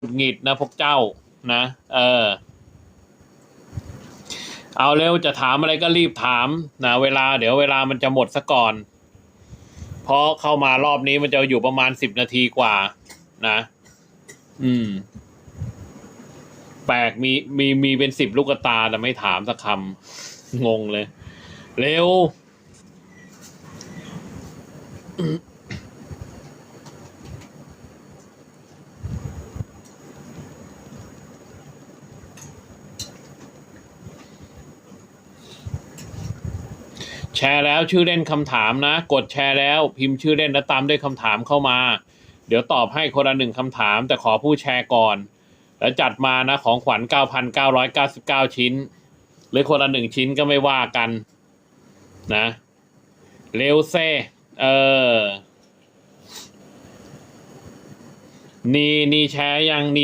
หงุดหงิดนะพวกเจ้านะ เออ เอาเร็วจะถามอะไรก็รีบถามนะเวลาเดี๋ยวเวลามันจะหมดซะก่อน เพราะเข้ามารอบนี้มันจะอยู่ประมาณสิบนาทีกว่า นะ อืม แปลกมีมีมีเป็นสิบลูกตาแต่ไม่ถามสักคำงงเลย เร็ว แชร์แล้วชื่อเล่นคำถามนะ กดแชร์แล้ว พิมพ์ชื่อเล่นแล้วตามด้วยคำถามเข้ามา เดี๋ยวตอบให้คนละหนึ่งคำถาม แต่ขอผู้แชร์ก่อน แล้วจัดมานะของขวัญ 9,999 ชิ้น หรือคนละหนึ่งชิ้นก็ไม่ว่ากันนะเร็วเซเออ นี่นี่แชร์ยังนี่